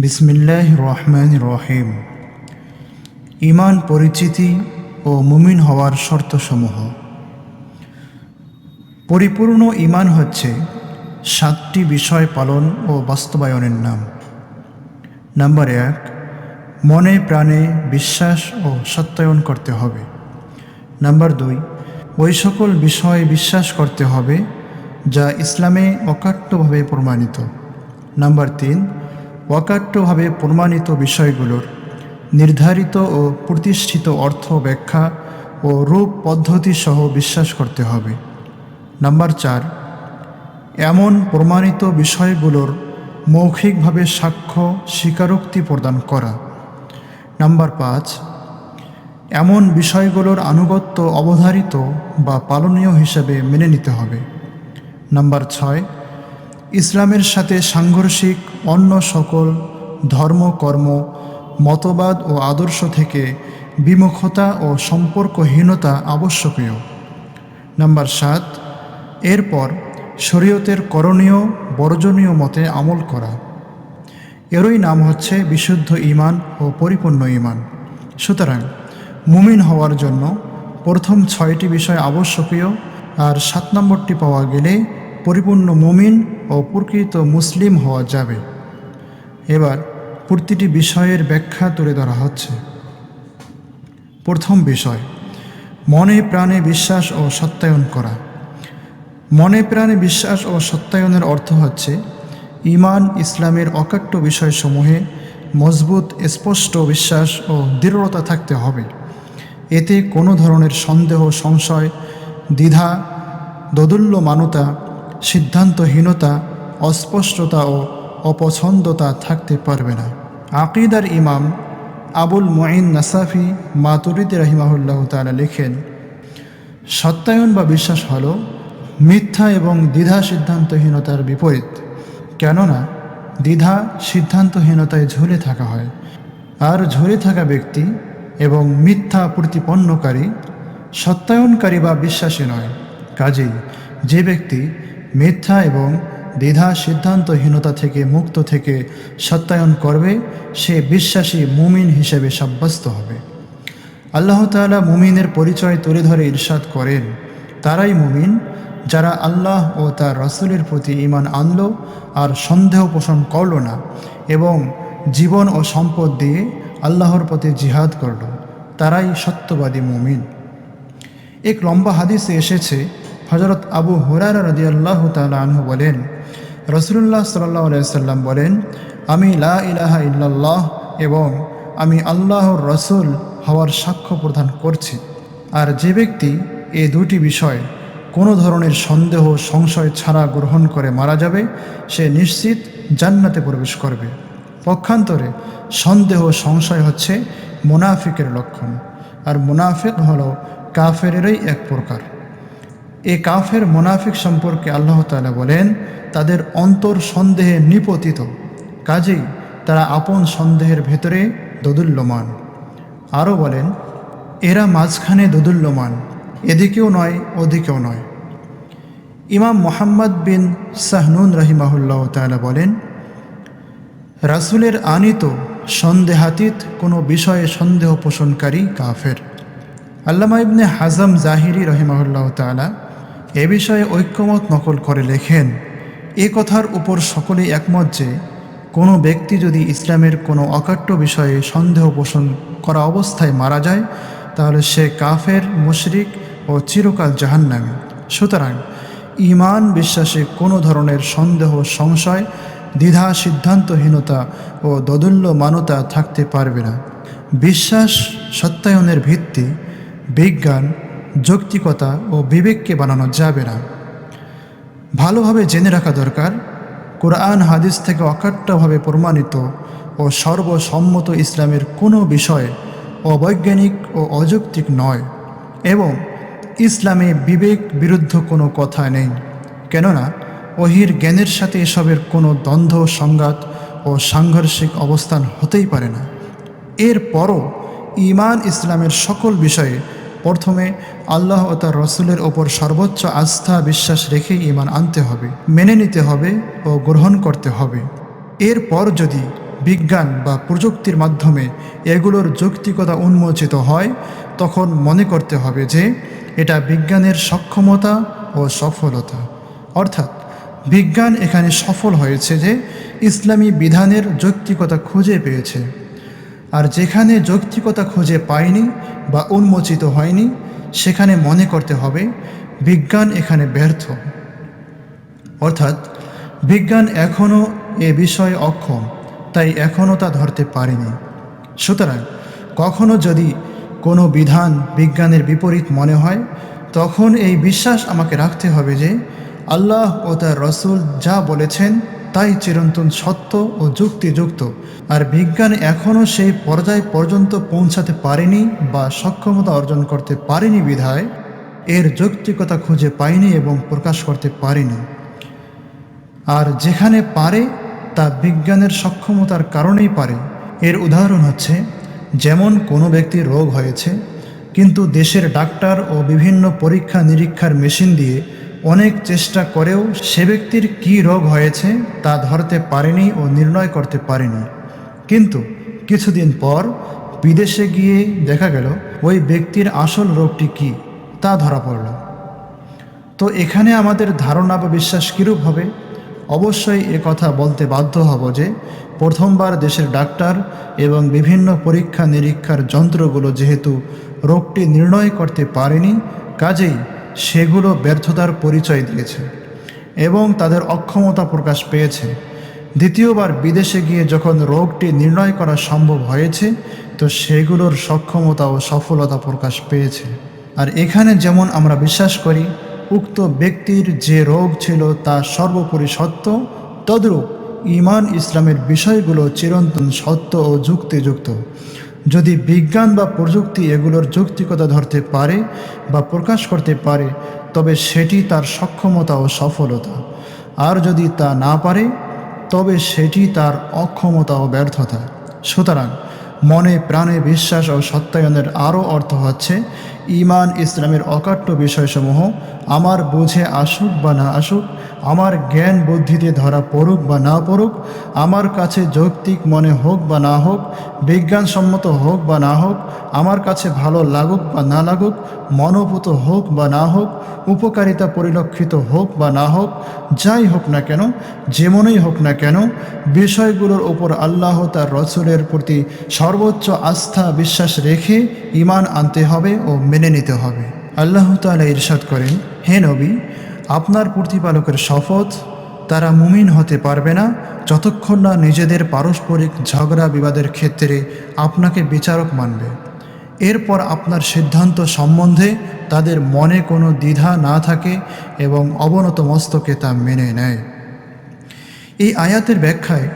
বিসমিল্লাহ রহমান রহিম। ইমান পরিচিতি ও মুমিন হওয়ার শর্তসমূহ। পরিপূর্ণ ইমান হচ্ছে সাতটি বিষয় পালন ও বাস্তবায়নের নাম। নাম্বার এক, মনে প্রাণে বিশ্বাস ও সত্যায়ন করতে হবে। নাম্বার দুই, ওই সকল বিষয়ে বিশ্বাস করতে হবে যা ইসলামে অকাট্যভাবে প্রমাণিত। নাম্বার তিন অকাট্যভাবে প্রমাণিত বিষয়গুলোর নির্ধারিত ও প্রতিষ্ঠিত অর্থ ব্যাখ্যা ও রূপ পদ্ধতি সহ বিশ্বাস করতে হবে। নাম্বার চার, এমন প্রমাণিত বিষয়গুলোর মৌখিকভাবে সাক্ষ্য স্বীকারোক্তি প্রদান করা। নাম্বার পাঁচ, এমন বিষয়গুলোর আনুগত্য অবধারিত বা পালনীয় হিসেবে মেনে নিতে হবে। নাম্বার ছয় ইসলামের সাথে সাংঘর্ষিক অন্য সকল ধর্ম, কর্ম, মতবাদ ও আদর্শ থেকে বিমুখতা ও সম্পর্কহীনতা আবশ্যকীয়। নাম্বার সাত, এরপর শরীয়তের করণীয়, বর্জনীয় মতে আমল করা। এরই নাম হচ্ছে বিশুদ্ধ ইমান ও পরিপূর্ণ ইমান সুতরাং মুমিন হওয়ার জন্য প্রথম ছয়টি বিষয় আবশ্যকীয় আর সাত নম্বরটি পাওয়া গেলে পরিপূর্ণ মুমিন ও প্রকৃত মুসলিম হওয়া যাবে। এবার প্রতিটি বিষয়ের ব্যাখ্যা তুলে ধরা হচ্ছে। প্রথম বিষয়, মনে প্রাণে বিশ্বাস ও সত্যায়ন করা। মনে প্রাণে বিশ্বাস ও সত্যায়নের অর্থ হচ্ছে, ইমান ইসলামের অকাট্য বিষয়সমূহে মজবুত, স্পষ্ট বিশ্বাস ও দৃঢ়তা থাকতে হবে। এতে কোনো ধরনের সন্দেহ, সংশয়, দ্বিধা, দোদুল্যমানতা সিদ্ধান্তহীনতা, অস্পষ্টতা ও অপছন্দতা থাকতে পারবে না। আকিদার ইমাম আবুল মঈন নাসাফি মাতুরিদ রহিমাহুল্লাহ তালা লেখেন, সত্যায়ন বা বিশ্বাস হল মিথ্যা এবং দ্বিধা সিদ্ধান্তহীনতার বিপরীত। কেননা, দ্বিধা সিদ্ধান্তহীনতায় ঝুলে থাকা হয়। আর ঝুলে থাকা ব্যক্তি এবং মিথ্যা প্রতিপন্নকারী সত্যায়নকারী বা বিশ্বাসী নয়। কাজেই যে ব্যক্তি মিথ্যা এবং দ্বিধা সিদ্ধান্তহীনতা থেকে মুক্ত থেকে সত্যায়ন করবে, সে বিশ্বাসী মুমিন হিসেবে সাব্যস্ত হবে। আল্লাহ তাআলা মুমিনের পরিচয় তুলে ধরে ইরশাদ করেন, তারাই মুমিন যারা আল্লাহ ও তার রসুলের প্রতি ইমান আনলো আর সন্দেহ পোষণ করল না এবং জীবন ও সম্পদ দিয়ে আল্লাহর পথে জিহাদ করল, তারাই সত্যবাদী মুমিন। এক লম্বা হাদিসে এসেছে হজরত আবু হুরার রদি আল্লাহ আনহু বলেন রসুল্লাহ সাল্লাহ সাল্লাম বলেন, আমি লা ইলাহা ইল্লাল্লাহ এবং আমি আল্লাহর রসুল হওয়ার সাক্ষ্য প্রদান করছি। আর যে ব্যক্তি এ দুটি বিষয় কোনো ধরনের সন্দেহ, সংশয় ছাড়া গ্রহণ করে মারা যাবে, সে নিশ্চিত জান্নাতে প্রবেশ করবে। পক্ষান্তরে সন্দেহ, সংশয় হচ্ছে মুনাফিকের লক্ষণ। আর মুনাফিক হলো কাফেরেরই এক প্রকার। এ কাফের মোনাফিক সম্পর্কে আল্লাহ তালা বলেন, তাদের অন্তর সন্দেহে নিপতিত। কাজেই তারা আপন সন্দেহের ভেতরে দোদুল্যমান। আরও বলেন, এরা মাঝখানে দোদুল্যমান, এদিকেও নয়, ওদিকেও নয়। ইমাম মোহাম্মদ বিন সাহনুন রহিমাহুল্লাহ তালা বলেন, রাসুলের আনিত, সন্দেহাতীত কোনো বিষয়ে সন্দেহ পোষণকারী কাফের। আল্লামা ইবনে হাজম জাহিরি রহিমাহুল্লাহ তালা এ বিষয়ে ঐক্যমত নকল করে লেখেন, এ কথার উপর সকলেই একমত যে, কোনো ব্যক্তি যদি ইসলামের কোনো অকাট্য বিষয়ে সন্দেহ পোষণ করা অবস্থায় মারা যায়, তাহলে সে কাফের, মুশরিক ও চিরকাল জাহান্নামী। সুতরাং ইমান বিশ্বাসে কোনো ধরনের সন্দেহ, সংশয়, দ্বিধা, সিদ্ধান্তহীনতা ও দোদুল্য মানতা থাকতে পারবে না। বিশ্বাস সত্যায়নের ভিত্তি, বিজ্ঞান যৌক্তিকতা ও বিবেককে বানানো যাবে না। ভালোভাবে জেনে রাখা দরকার, কোরআন হাদিস থেকে অকাট্যভাবে প্রমাণিত ও সর্বসম্মত ইসলামের কোনো বিষয় অবৈজ্ঞানিক ও অযৌক্তিক নয় এবং ইসলামে বিবেক বিরুদ্ধ কোনো কথা নেই। কেননা, ওহির জ্ঞানের সাথে এসবের কোনো দ্বন্দ্ব, সংঘাত ও সাংঘর্ষিক অবস্থান হতেই পারে না। এরপরও ইমান ইসলামের সকল বিষয়ে প্রথমে আল্লাহ ও তার রসুলের ওপর সর্বোচ্চ আস্থা, বিশ্বাস রেখে ইমান আনতে হবে, মেনে নিতে হবে ও গ্রহণ করতে হবে। এরপর যদি বিজ্ঞান বা প্রযুক্তির মাধ্যমে এগুলোর যৌক্তিকতা উন্মোচিত হয়, তখন মনে করতে হবে যে এটা বিজ্ঞানের সক্ষমতা ও সফলতা। অর্থাৎ বিজ্ঞান এখানে সফল হয়েছে যে ইসলামী বিধানের যৌক্তিকতা খুঁজে পেয়েছে। আর যেখানে যৌক্তিকতা খুঁজে পায়নি বা উন্মোচিত হয়নি, সেখানে মনে করতে হবে বিজ্ঞান এখানে ব্যর্থ। অর্থাৎ বিজ্ঞান এখনও এ বিষয়ে অক্ষম, তাই এখনও তা ধরতে পারেনি। সুতরাং কখনো যদি কোনো বিধান বিজ্ঞানের বিপরীত মনে হয়, তখন এই বিশ্বাস আমাকে রাখতে হবে যে আল্লাহ ও তার রসুল যা বলেছেন তাই চিরন্তন সত্য ও যুক্তিযুক্ত। আর বিজ্ঞান এখনও সেই পর্যায় পর্যন্ত পৌঁছাতে পারেনি বা সক্ষমতা অর্জন করতে পারেনি বিধায়। এর যৌক্তিকতা খুঁজে পায়নি এবং প্রকাশ করতে পারেনি। আর যেখানে পারে, তা বিজ্ঞানের সক্ষমতার কারণেই পারে। এর উদাহরণ হচ্ছে, যেমন কোনো ব্যক্তির রোগ হয়েছে, কিন্তু দেশের ডাক্তার ও বিভিন্ন পরীক্ষা নিরীক্ষার মেশিন দিয়ে অনেক চেষ্টা করেও সে ব্যক্তির কী রোগ হয়েছে তা ধরতে পারেনি ও নির্ণয় করতে পারেনি। কিন্তু কিছুদিন পর বিদেশে গিয়ে দেখা গেল, ওই ব্যক্তির আসল রোগটি কী তা ধরা পড়ল। তো এখানে আমাদের ধারণা বা বিশ্বাস কীরূপ হবে? অবশ্যই এ কথা বলতে বাধ্য হব যে, প্রথমবার দেশের ডাক্তার এবং বিভিন্ন পরীক্ষা নিরীক্ষার যন্ত্রগুলো যেহেতু রোগটি নির্ণয় করতে পারেনি, কাজেই সেগুলো ব্যর্থতার পরিচয় দিয়েছে এবং তাদের অক্ষমতা প্রকাশ পেয়েছে। দ্বিতীয়বার বিদেশে গিয়ে যখন রোগটি নির্ণয় করা সম্ভব হয়েছে, তো সেগুলোর সক্ষমতা ও সফলতা প্রকাশ পেয়েছে। আর এখানে যেমন আমরা বিশ্বাস করি, উক্ত ব্যক্তির যে রোগ ছিল তা সর্বোপরি সত্য, তদ্রূপ ইমান ইসলামের বিষয়গুলো চিরন্তন সত্য ও যুক্তিযুক্ত। যদি বিজ্ঞান বা প্রযুক্তি এগুলোর যৌক্তিকতা ধরতে পারে বা প্রকাশ করতে পারে, তবে সেটি তার সক্ষমতা ও সফলতা। আর যদি তা না পারে, তবে সেটি তার অক্ষমতা ও ব্যর্থতা। সুতরাং মনে প্রাণে বিশ্বাস ও সত্যায়নের আরও অর্থ হচ্ছে ইমান ইসলামের অকাট্য বিষয়সমূহ আমার বুঝে আসুক বা না আসুক, আমার জ্ঞান বুদ্ধিতে ধরা পড়ুক বা না পড়ুক, আমার কাছে যৌক্তিক মনে হোক বা না হোক, বিজ্ঞানসম্মত হোক বা না হোক, আমার কাছে ভালো লাগুক বা না লাগুক, মনোভূত হোক বা না হোক, উপকারিতা পরিলক্ষিত হোক বা না হোক, যাই হোক না কেন, যেমনই হোক না কেন, বিষয়গুলোর ওপর আল্লাহ তার রসুলের প্রতি সর্বোচ্চ আস্থা, বিশ্বাস রেখে ইমান আনতে হবে ও মেনে নিতে হবে। আল্লাহ তালা ইরশাদ করেন, হে নবী, আপনার প্রতিপালকের শপথ তারা মুমিন হতে পারবে না। যতক্ষণ না নিজেদের পারস্পরিক ঝগড়া বিবাদের ক্ষেত্রে আপনাকে বিচারক মানবে। এরপর আপনার সিদ্ধান্ত সম্বন্ধে তাদের মনে কোনো দ্বিধা না থাকে এবং অবনত মস্তকে তা মেনে নেয়। এই আয়াতের ব্যাখ্যায়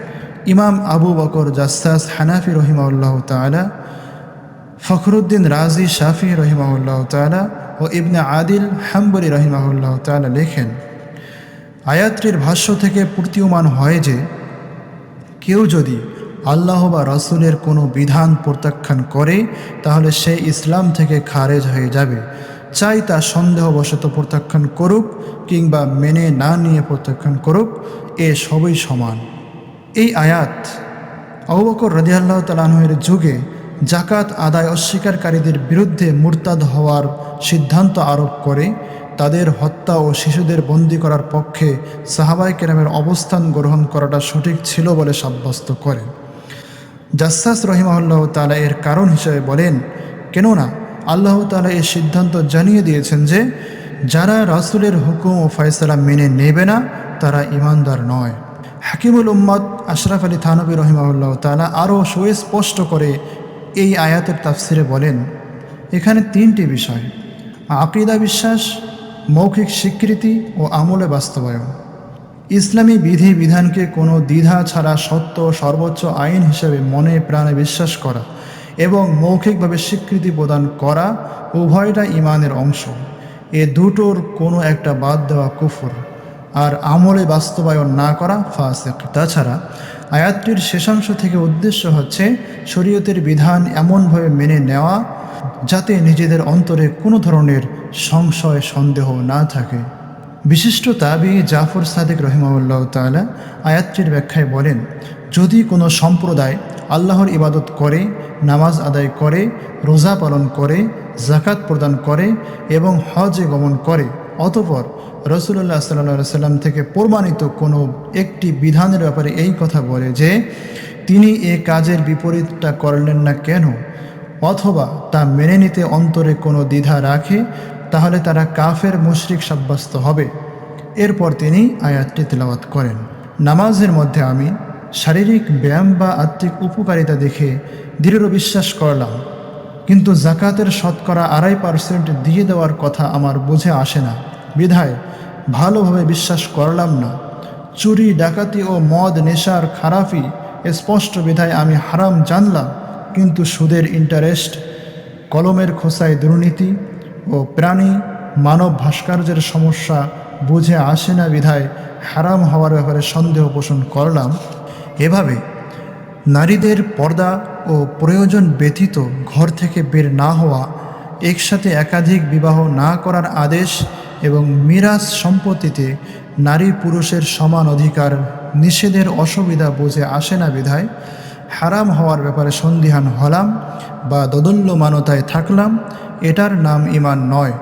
ইমাম আবু বকর জাস্তাস হানাফি রহিমাউল্লাহ তালা ফখরুদ্দিন রাজি শাফি রহিমাউল্লাহ তালা ও ইবনে আদিল হাম্বরি রহিমাউল্লাহ তালা লেখেন আয়াতটির ভাষ্য থেকে প্রতীয়মান হয় যে, কেউ যদি আল্লাহ বা রসুলের কোনো বিধান প্রত্যাখ্যান করে, তাহলে সে ইসলাম থেকে খারেজ হয়ে যাবে। চাই তা সন্দেহবশত প্রত্যাখ্যান করুক কিংবা মেনে না নিয়ে প্রত্যাখ্যান করুক, এ সবই সমান। এই আয়াত অবকর রদিয়াল্লাহ তালাহের যুগে জাকাত আদায় অস্বীকারীদের বিরুদ্ধে মুরতাদ হওয়ার সিদ্ধান্ত আরোপ করে। তাদের হত্যা ও শিশুদের বন্দী করার পক্ষে সাহাবাই কেরামের অবস্থান গ্রহণ করাটা সঠিক ছিল বলে সাব্যস্ত করে জাসাস রহিমাল্লাহ তালা এর কারণ হিসেবে বলেন, কেননা আল্লাহ তালা এর সিদ্ধান্ত জানিয়ে দিয়েছেন যে, যারা রাসুলের হুকুম ও ফয়সলা মেনে নেবে না, তারা ইমানদার নয়। হাকিমুল উম্মদ আশরাফ আলী থানবী রহিমাউল্লাহ তালা আরও সুস্পষ্ট করে এই আয়াতের তাফসিরে বলেন, এখানে তিনটি বিষয়, আকিদা বিশ্বাস, মৌখিক স্বীকৃতি ও আমলে বাস্তবায়ন। ইসলামী বিধি বিধানকে কোনো দ্বিধা ছাড়া সত্য সর্বোচ্চ আইন হিসেবে মনে প্রাণে বিশ্বাস করা এবং মৌখিকভাবে স্বীকৃতি প্রদান করা উভয়টা ইমানের অংশ। এ দুটোর কোনো একটা বাদ দেওয়া কুফর। আর আমলে বাস্তবায়ন না করা ফাসেক। তাছাড়া আয়াতটির শেষাংশ থেকে উদ্দেশ্য হচ্ছে শরীয়তের বিধান এমনভাবে মেনে নেওয়া যাতে নিজেদের অন্তরে কোনো ধরনের সংশয়, সন্দেহ না থাকে। বিশিষ্ট তাবি জাফর সাদেক রহিমাউল্লাহ তাআলা আয়াতটির ব্যাখ্যায় বলেন, যদি কোনো সম্প্রদায় আল্লাহর ইবাদত করে, নামাজ আদায় করে, রোজা পালন করে জাকাত প্রদান করে এবং হজে গমন করে অতপর রসুল্লাহ সাল্লা সাল্লাম থেকে প্রমাণিত কোনো একটি বিধানের ব্যাপারে এই কথা বলে যে, তিনি এ কাজের বিপরীতটা করলেন না কেন? অথবা তা মেনে নিতে অন্তরে কোনো দ্বিধা রাখে, তাহলে তারা কাফের মুশরিক সাব্যস্ত হবে। এরপর তিনি আয়াতটি তেলাওয়াত করেন। নামাজের মধ্যে আমি শারীরিক ব্যায়াম বা আত্মিক উপকারিতা দেখে দৃঢ় বিশ্বাস করলাম। কিন্তু জাকাতের শতকরা আড়াই পার্সেন্ট দিয়ে দেওয়ার কথা আমার বুঝে আসে না। বিধায়, ভালোভাবে বিশ্বাস করলাম না। চুরি, ডাকাতি ও মদ নেশার খারাপই স্পষ্ট বিধায় আমি হারাম জানলাম, কিন্তু সুদের ইন্টারেস্ট কলমের খোসায় দুর্নীতি ও প্রাণী মানব ভাস্কর্যের সমস্যা বুঝে আসে না বিধায় হারাম হওয়ার ব্যাপারে সন্দেহ পোষণ করলাম। এভাবে নারীদের পর্দা ও প্রয়োজন ব্যতীত ঘর থেকে বের না হওয়া, একসাথে একাধিক বিবাহ না করার আদেশ এবং মিরাজ সম্পত্তিতে নারী পুরুষের সমান অধিকার নিষেধের অসুবিধা বুঝে আসে না বিধায় হারাম হওয়ার ব্যাপারে সন্দিহান হলাম বা দোদল্যমানতায় থাকলাম, এটার নাম ইমান নয়,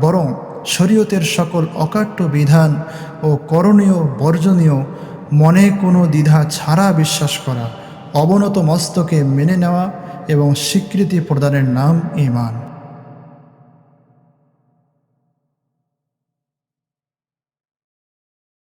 বরং শরীয়তের সকল অকাট্য বিধান ও করণীয়, বর্জনীয়, মনে কোনো দ্বিধা ছাড়া বিশ্বাস করা। অবনত মস্তকে মেনে নেওয়া এবং স্বীকৃতি প্রদানের নাম ইমান